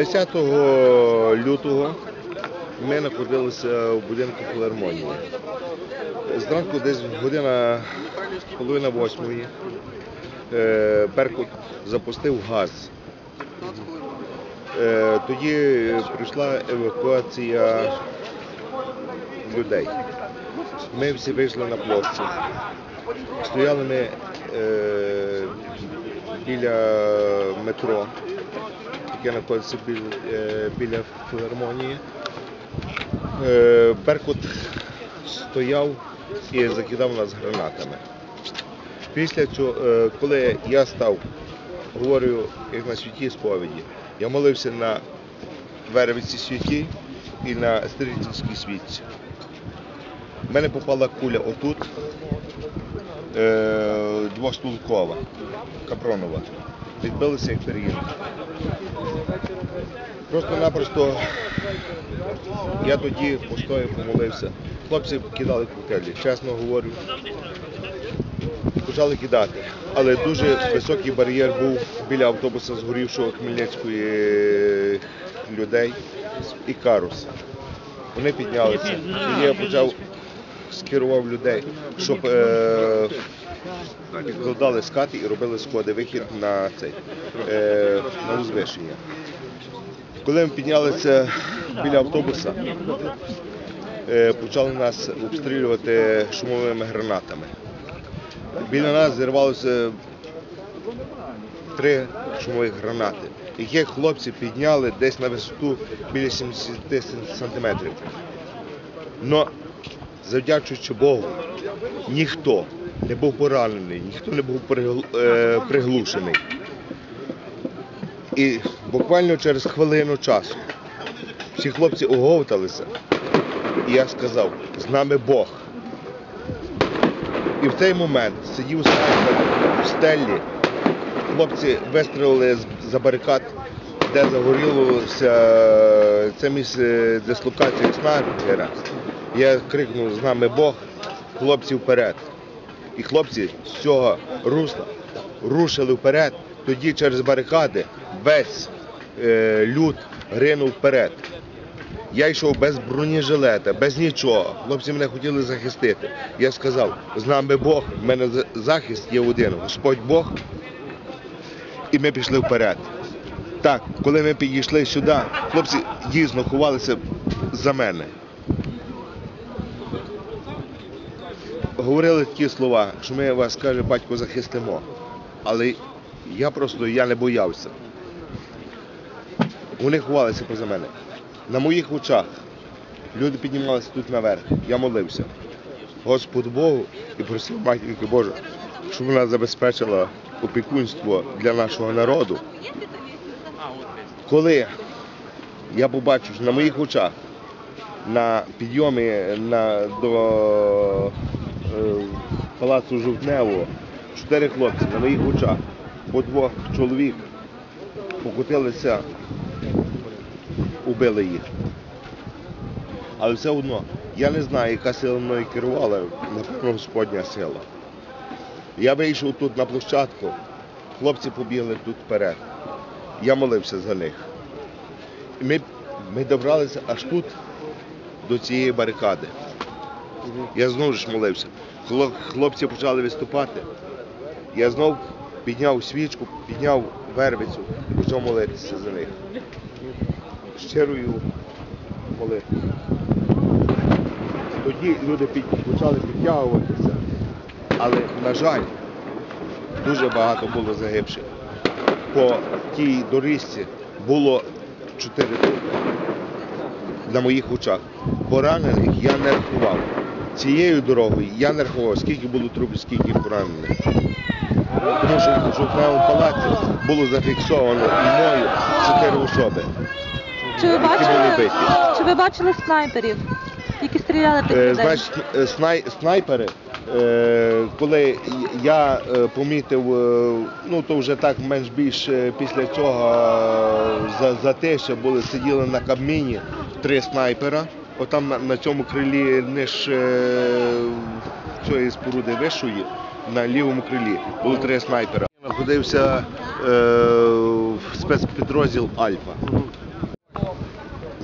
10 лютого ми знаходилися в будинку філармонії. Зранку десь година половина восьмої е, Беркут запустив газ. Е, Тоді прийшла евакуація людей. Ми всі вийшли на площу. Стояли ми е, біля метро яке знаходиться біля, філармонії. Е, Беркут стояв і закидав нас гранатами. Після цього, е, коли я став, говорю, як на святі сповіді, я молився на Вервиці святі і на Стрільцівській світці. В мене попала куля отут, е, двостулкова, капронова. Відбилася як переїзд. Просто-напросто я тоді постояв, помолився. Хлопці кидали коктейлі, чесно говорю. Почали кидати. Але дуже високий бар'єр був біля автобуса згорівшого Хмельницької е, людей і карус. Вони піднялися. І я почав скерував людей, щоб е, додали скати і робили сходи, вихід на цей е, на узвишення. Коли ми піднялися біля автобуса, е, почали нас обстрілювати шумовими гранатами. Біля нас зірвалося три шумових гранати, які хлопці підняли десь на висоту біля 70 сантиметрів. Но завдячуючи Богу, ніхто не був поранений, ніхто не був е, приглушений. І буквально через хвилину часу всі хлопці оговталися, і я сказав, з нами Бог. І в цей момент сидів в стелі, хлопці вистрілили за барикад, де загорілося це місце дислокації снайпера. Я крикнув з нами Бог, хлопці вперед. І хлопці з цього русла рушили вперед, тоді через барикади весь е, люд ринув вперед. Я йшов без бронежилета, без нічого. Хлопці мене хотіли захистити. Я сказав, з нами Бог, в мене захист є один, Господь Бог. І ми пішли вперед. Так, коли ми підійшли сюди, хлопці дійсно ховалися за мене. Говорили такі слова, що ми вас, каже, батько, захистимо. Але я просто я не боявся. Вони ховалися поза мене. На моїх очах люди піднімалися тут наверх. Я молився. Господу Богу і просив матінки Божу, щоб вона забезпечила опікунство для нашого народу. Коли я побачив що на моїх очах на підйомі на, до палацу Жовтневого чотири хлопці на моїх очах, по двох чоловік покотилися, убили їх. Але все одно, я не знаю, яка сила мною керувала, напевно, Господня сила. Я вийшов тут на площадку, хлопці побігли тут вперед. Я молився за них. Ми, ми добралися аж тут, до цієї барикади. Я знову ж молився. Хлопці почали виступати. Я знов підняв свічку, підняв вервицю і почав молитися за них. Щирою молитвою. Тоді люди почали підтягуватися, але, на жаль, дуже багато було загибших. По тій доріжці було чотири на моїх очах. Поранених я не рахував. Цією дорогою я не рахував, скільки було трупів, скільки поранених. Тому що в жовтневому палаці було зафіксовано і мною чотири особи. Чи ви бачили, биті. чи ви бачили снайперів, які стріляли тих Е, людей? Значить, е, снай, снайпери, е, коли я помітив, ну то вже так менш більш е, після цього е, за, затишя були, сиділи на кабміні три снайпера. Отам на, на цьому крилі ниж е, цієї споруди вищої, на лівому крилі було три снайпера. Знаходився е, спецпідрозділ Альфа.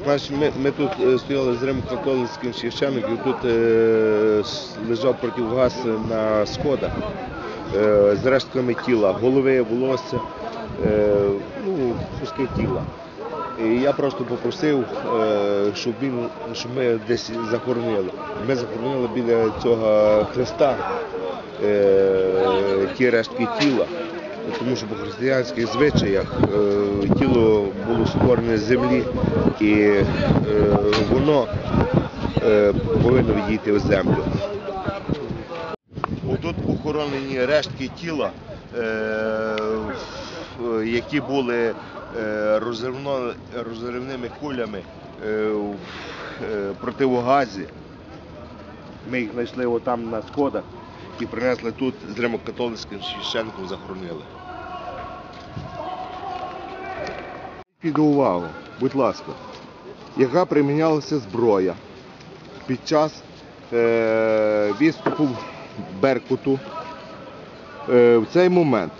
Значить, ми, ми тут е, стояли з римо-католицьким священником, тут е, лежав противогаз на сходах е, з рештками тіла, голови, волосся, е, ну, куски тіла. І я просто попросив, е, щоб, він, щоб ми десь захоронили. Ми захоронили біля цього хреста е, ті рештки тіла. Тому що по християнських звичаях е, тіло було створене з землі і воно повинно відійти в землю. Отут похоронені рештки тіла, які були розривно- розривними кулями е, в е, противогазі. Ми їх знайшли отам на сходах і принесли тут з римокатолицьким священником захоронили. Під увагу, будь ласка, яка примінялася зброя під час е, відступу Беркуту. Е, в цей момент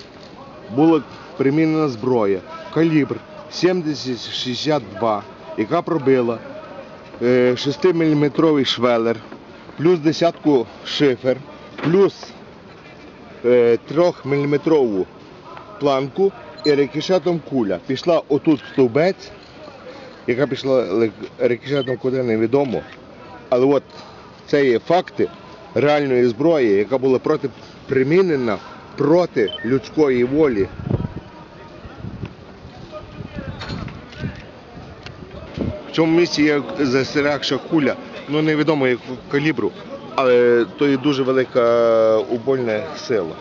була примінена зброя калібр 70-62, яка пробила е, 6-мм швелер, плюс десятку шифер, плюс е, 3-мм планку і рикошетом куля. Пішла отут стовбець, яка пішла рикошетом куди невідомо. Але от це є факти реальної зброї, яка була проти примінена проти людської волі. В цьому місці є застрягша куля, ну невідомо якого калібру, але то є дуже велика убольна сила.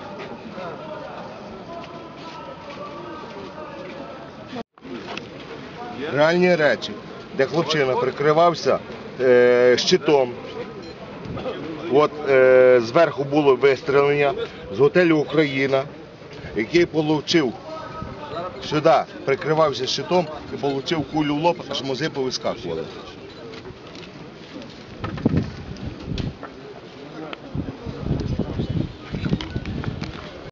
Реальні речі, де хлопчина прикривався е, щитом. От е, зверху було вистрілення з готелю Україна, який отримав сюди, прикривався щитом і отримав кулю в лоб, аж мози повискакували.